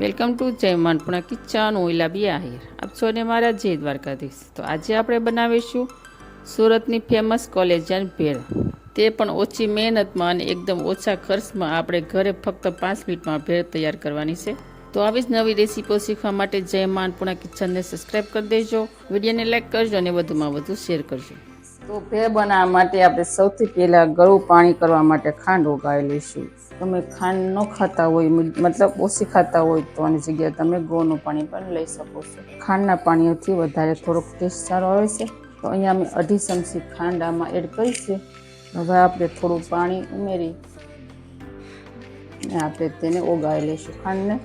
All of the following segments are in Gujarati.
વેલકમ ટુ જયમાનપુણા કિચન ઓઈલા બી આહિર. આપ ને મારા જય દ્વારકાધીશ. તો આજે આપણે બનાવીશું સુરતની ફેમસ કોલેજિયન ભેળ. તે પણ ઓછી મહેનતમાં અને એકદમ ઓછા ખર્ચમાં આપણે ઘરે ફક્ત પાંચ મિનિટમાં ભેળ તૈયાર કરવાની છે. તો આવી જ નવી રેસીપીઓ શીખવા માટે જયમાનપુણા કિચનને સબસ્ક્રાઈબ કરી દેજો, વિડીયોને લાઈક કરજો અને વધુમાં વધુ શેર કરજો. તો ભેળ બનાવવા માટે આપણે સૌથી પહેલાં ગળું પાણી કરવા માટે ખાંડ ઉગાડી લઈશું. તમે ખાંડ ન ખાતા હોય મતલબ ઓછી ખાતા હોય તો આની જગ્યાએ તમે ગોળનું પાણી પણ લઈ શકો છો. ખાંડના પાણીથી વધારે થોડોક ટેસ્ટ સારો આવે છે. તો અહીંયા અમે અઢી ચમચી ખાંડ આમાં એડ કરી છે. હવે આપણે થોડું પાણી ઉમેરી અને આપણે તેને ઓગાળી લઈશું ખાંડને.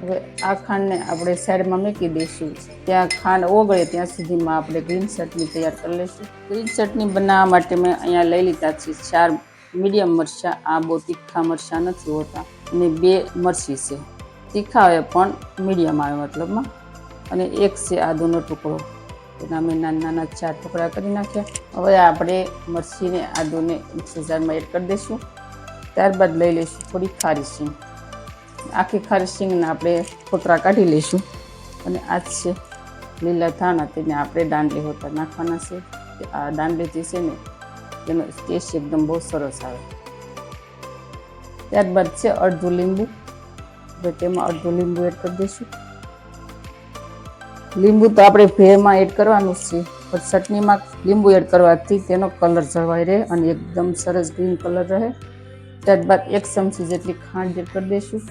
હવે આ ખાંડને આપણે સાઈડમાં મૂકી દઈશું. ત્યાં ખાંડ ઓગળે ત્યાં સુધીમાં આપણે ગ્રીન ચટણી તૈયાર કરી લઈશું. ગ્રીન ચટણી બનાવવા માટે મેં અહીંયા લઈ લીધા છે ચાર મીડિયમ મરચાં, આ બહુ તીખા મરચાં નથી હોતા. અને બે મરચી છે. તીખા આવે પણ મીડિયમ આવે મતલબમાં. અને એક છે આદુનો ટુકડો. એના મેં નાના નાના ચાર ટુકડા કરી નાખ્યા. હવે આપણે મરચીને આદુને મિક્સરમાં એડ કરી દઈશું. ત્યારબાદ લઈ લઈશું થોડી ખારી સિંગ આખી ખારી સિંગને આપણે ફોતરા કાઢી લઈશું. અને આ છે લીલા ધાણા, તેને આપણે દાંડલી હોતા નાખવાના છે. આ દાંડલીથી છે ને તેનો ટેસ્ટ એકદમ બહુ સરસ આવે. ત્યારબાદ છે અડધું લીંબુ. હવે તેમાં અડધું લીંબુ એડ કરી દઈશું. લીંબુ તો આપણે ભેમાં એડ કરવાનું છે, પણ ચટણીમાં લીંબુ એડ કરવાથી તેનો કલર જળવાઈ રહે અને એકદમ સરસ ગ્રીન કલર રહે. ત્યારબાદ એક ચમચી જેટલી ખાંડ એડ કરી દઈશું.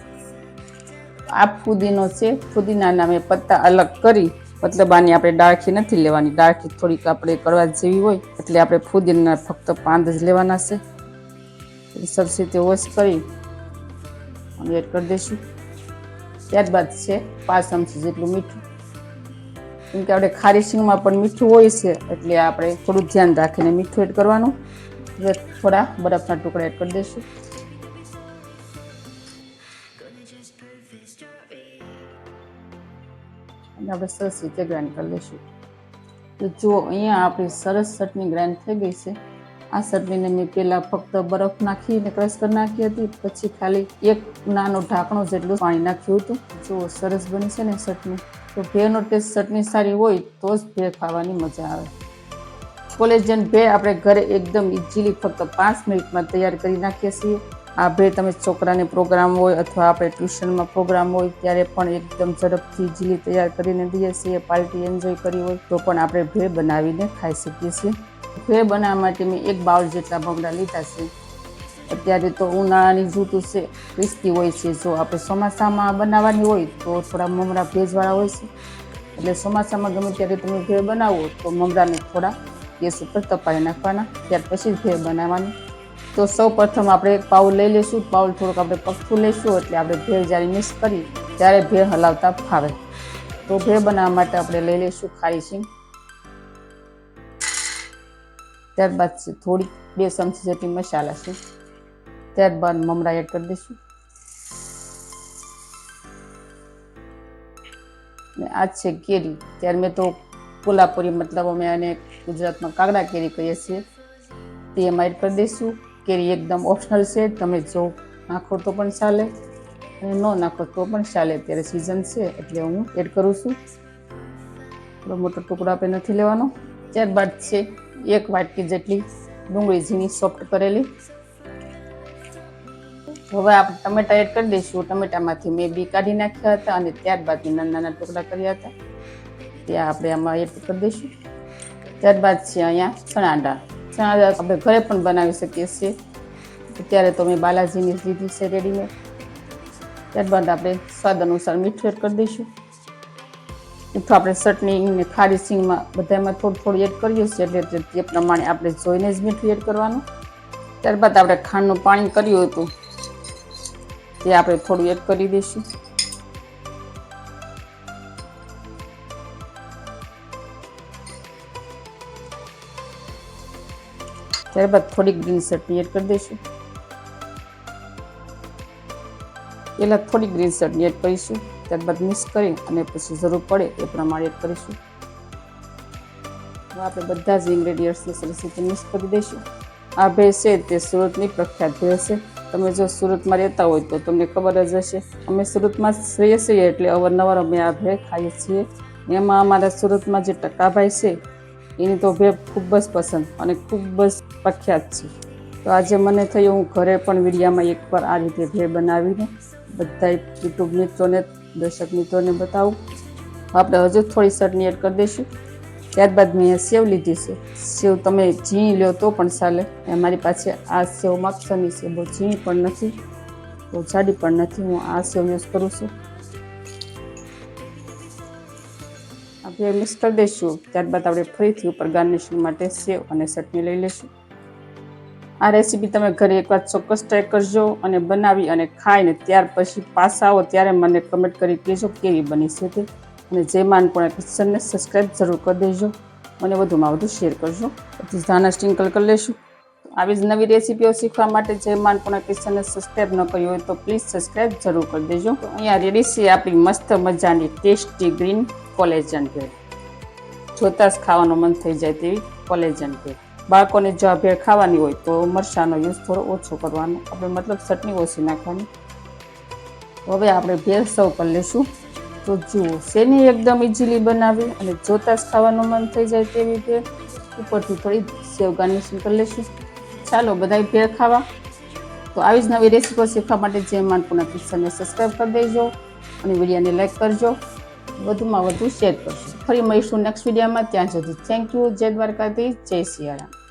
આ ફુદીનો છે, ફુદીનાના મેં પત્તા અલગ કરી મતલબ આની આપણે ડાળખી નથી લેવાની. ડાળખી થોડીક આપણે કરવા જેવી હોય, એટલે આપણે ફૂદીના ફક્ત પાંદ જ લેવાના છે. સરસ રીતે વોશ કરી અને એડ કરી દઈશું. ત્યારબાદ છે પાંચ ચમચી જેટલું મીઠું. કેમ કે આપણે ખારી સિંગમાં પણ મીઠું હોય છે, એટલે આપણે થોડું ધ્યાન રાખીને મીઠું એડ કરવાનું. થોડા બરફના ટુકડા એડ કરી દઈશું. અને આપણે સરસ રીતે ગ્રાઇન્ડ કરી લઈશું. તો જુઓ અહીંયા આપણી સરસ ચટણી ગ્રાઇન્ડ થઈ ગઈ છે, આ ચટણીને મેં પહેલાં ફક્ત બરફ નાખીને ક્રશ કરી નાખી હતી, પછી ખાલી એક નાનો ઢાંકણું જેટલું પાણી નાખ્યું હતું. જુઓ સરસ બની છે ને ચટણી, તો ભેળનો ટેસ્ટ ચટણી સારી હોય તો જ ભેળ ખાવાની મજા આવે. કોલેજન ભે આપણે ઘરે એકદમ ઇઝીલી ફક્ત પાંચ મિનિટમાં તૈયાર કરી નાખીએ છીએ. આ ભેળ તમે છોકરાને પ્રોગ્રામ હોય અથવા આપણે ટ્યુશનમાં પ્રોગ્રામ હોય ત્યારે પણ એકદમ ઝડપથી ઇઝીલી તૈયાર કરીને દઈએ છીએ પાર્ટી એન્જોય કરી હોય તો પણ આપણે ભેળ બનાવીને ખાઈ શકીએ છીએ. ભેળ બનાવવા માટે મેં એક બાઉલ જેટલા ભમરા લીધા છે. અત્યારે તો ઉનાળાની ઋતુ છે ક્રિસ્પી હોય છે. જો આપણે ચોમાસામાં બનાવવાની હોય તો થોડા મમરા ભેજવાળા હોય છે. એટલે ચોમાસામાં ગમે ત્યારે તમે ભેળ બનાવો તો મમરાને થોડા ગેસ ઉપર તપાવી નાખવાના, ત્યાર પછી ભેળ બનાવવાની. તો સૌ પ્રથમ આપણે પાઉલ લઈ લઈશું. પાઉલ થોડુંક આપણે પગથું લઈશું એટલે આપણે ભેળ જ્યારે મિક્સ કરી ત્યારે ભેળ હલાવતા ફાવે. તો ભેળ બનાવવા માટે આપણે લઈ લઈશું ખારી સિંગ ત્યારબાદ થોડીક બે ચમચી જેટલી મસાલા છે. ત્યારબાદ મમરા એડ કરી દઈશું. ને આ છે કેરી. ત્યારે મેં તો કોલ્હાપુરી, મતલબ અમે આને ગુજરાતમાં કાગડા કેરી કહીએ છીએ, તે એમાં એડ કરી દઈશું. કેરી એકદમ ઓપ્શનલ છે. તમે જો નાખો તો પણ ચાલે અને ન નાખો તો પણ ચાલે. અત્યારે સિઝન છે એટલે હું એડ કરું છું. થોડો મોટો ટુકડો આપણે નથી લેવાનો. ત્યારબાદ છે એક વાટકી જેટલી ડુંગળી ઝીણી સોફ્ટ કરેલી. હવે આપણે ટમેટા એડ કરી દઈશું. ટમેટામાંથી મેં બી કાઢી નાખ્યા હતા અને ત્યારબાદ નાના નાના ટુકડા કર્યા હતા. ત્યાં આપણે આમાં એડ કરી દઈશું. ત્યારબાદ છે અહીંયા ચણા દાળ ચણા આપણે ઘરે પણ બનાવી શકીએ છીએ. અત્યારે તો મેં બાલાજીની લીધી છે રેડીમેડ ત્યારબાદ આપણે સ્વાદ અનુસાર મીઠું એડ કરી દઈશું. મીઠું આપણે ચટણી ને ખારી સિંગમાં બધામાં થોડું થોડું એડ કરીએ છીએ એટલે તે પ્રમાણે આપણે જોઈને જ મીઠું એડ કરવાનું. ત્યારબાદ આપણે ખાંડનું પાણી કર્યું હતું. તે આપણે થોડું એડ કરી દઈશું. ત્યારબાદ થોડીક ગ્રીન ચટણી એડ કરી દઈશું. પહેલાં થોડી ગ્રીન ચટણી એડ કરીશું, ત્યારબાદ મિક્સ કરી અને પછી જરૂર પડે એ પ્રમાણે એડ કરીશું. આપણે બધા જ ઇન્ગ્રેડિયન્ટ્સને સરસ રીતે મિક્સ કરી દઈશું. આ ભેળ છે તે સુરતની પ્રખ્યાત ભેળ છે. તમે જો સુરતમાં રહેતા હોય તો તમને ખબર જ હશે, અમે સુરતમાં શ્રેય છીએ એટલે અવારનવાર અમે આ ભેળ ખાઈએ છીએ. એમાં અમારા સુરતમાં જે ટકાભાઈ છે એની તો ભેપ ખૂબ જ પસંદ અને ખૂબ જ પ્રખ્યાત છે. તો આજે મને થયું હું ઘરે પણ વીડિયામાં એકવાર આ રીતે ભેળ બનાવીને બધા યુટ્યુબ મિત્રોને, દર્શક મિત્રોને બતાવું. આપણે હજુ થોડી ચટણી એડ કરી દઈશું. ત્યારબાદ મેં અહીંયા સેવ લીધી છે. સેવ તમે ઝીણી લ્યો તો પણ ચાલે. મારી પાસે આ સેવ માપસરની છે. બહુ ઝીણી પણ નથી, બહુ જાડી પણ નથી. હું આ સેવ યુઝ કરું છું. આપણે મિક્સ કરી દઈશું ત્યારબાદ આપણે ફરીથી ઉપર ગાર્નિશિંગ માટે સેવ અને ચટણી લઈ લઈશું. આ રેસીપી તમે ઘરે એકવાર ચોક્કસ ટ્રાય કરજો અને બનાવી અને ખાઈને ત્યાર પછી પાછા આવો ત્યારે મને કમેન્ટ કરી કહેજો કેવી બની છે તે. અને જે માનપણે કિચનને સબસ્ક્રાઈબ જરૂર કરી દેજો. મને વધુમાં વધુ શેર કરજો. પછી ધાના સ્ટિંકલ કરી લેશું આવી જ નવી રેસીપીઓ શીખવા માટે જે માનપણે કિચનને સબસ્ક્રાઈબ ન કર્યું હોય તો પ્લીઝ સબસ્ક્રાઈબ જરૂર કરી દેજો. અહીંયા રેડી છે આપણી મસ્ત મજાની ટેસ્ટી ગ્રીન કોલેજન ભેળ જોતાં જ ખાવાનું મન થઈ જાય તેવી કોલેજન ભેળ બાળકોને જો આ ભેળ ખાવાની હોય તો મરચાંનો યુઝ થોડો ઓછો કરવાનો. આપણે મતલબ ચટણી ઓછી નાખવાની. હવે આપણે ભેળ સૌ કરી લઈશું તો જુઓ, શેની એકદમ ઇઝીલી બનાવી અને જોતાં જ ખાવાનું મન થઈ જાય તેવી ભેળ. ઉપરથી થોડી સેવ ગાર્નિશિંગ કરી લઈશું ચાલો, બધાય ભેળ ખાવા. તો આવી જ નવી રેસીપી શીખવા માટે જે માનપુના કિચનને સબસ્ક્રાઈબ કરી દેજો અને વિડીયોને લાઈક કરજો. વધુમાં વધુ શેર કરજો ફરી મળીશું નેક્સ્ટ વિડીયોમાં ત્યાં સુધી થેન્ક યુ જય દ્વારકાધીશ. જય સિયારામ